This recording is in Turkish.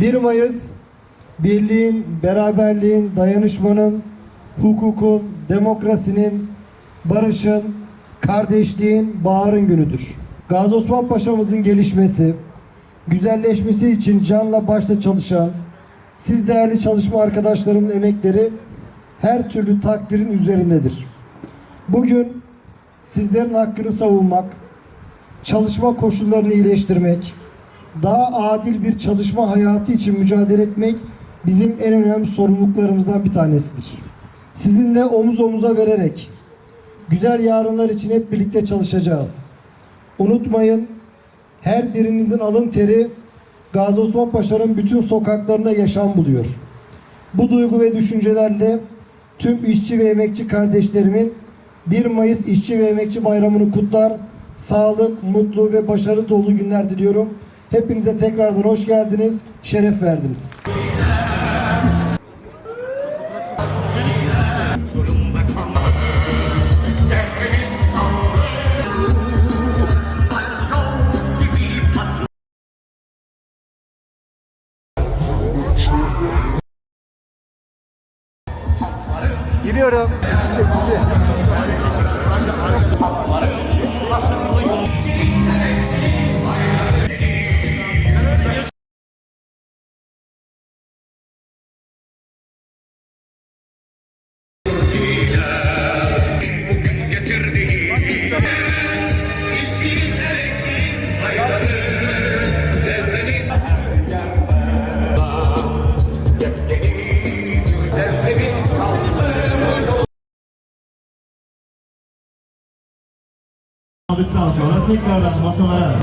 1 Mayıs birliğin, beraberliğin, dayanışmanın, hukukun, demokrasinin, barışın, kardeşliğin, baharın günüdür. Gazi Osman Paşa'mızın gelişmesi, güzelleşmesi için canla başla çalışan, siz değerli çalışma arkadaşlarımın emekleri her türlü takdirin üzerindedir. Bugün sizlerin hakkını savunmak, çalışma koşullarını iyileştirmek, daha adil bir çalışma hayatı için mücadele etmek bizim en önemli sorumluluklarımızdan bir tanesidir. Sizinle omuz omuza vererek güzel yarınlar için hep birlikte çalışacağız. Unutmayın, her birinizin alın teri Gazi Osman Paşa'nın bütün sokaklarında yaşam buluyor. Bu duygu ve düşüncelerle tüm işçi ve emekçi kardeşlerimin 1 Mayıs İşçi ve Emekçi Bayramı'nı kutlar. Sağlık, mutlu ve başarı dolu günler diliyorum. Hepinize tekrardan hoş geldiniz, şeref verdiniz. Giriyorum. Çek bizi. aldıktan sonra tekrardan masalara.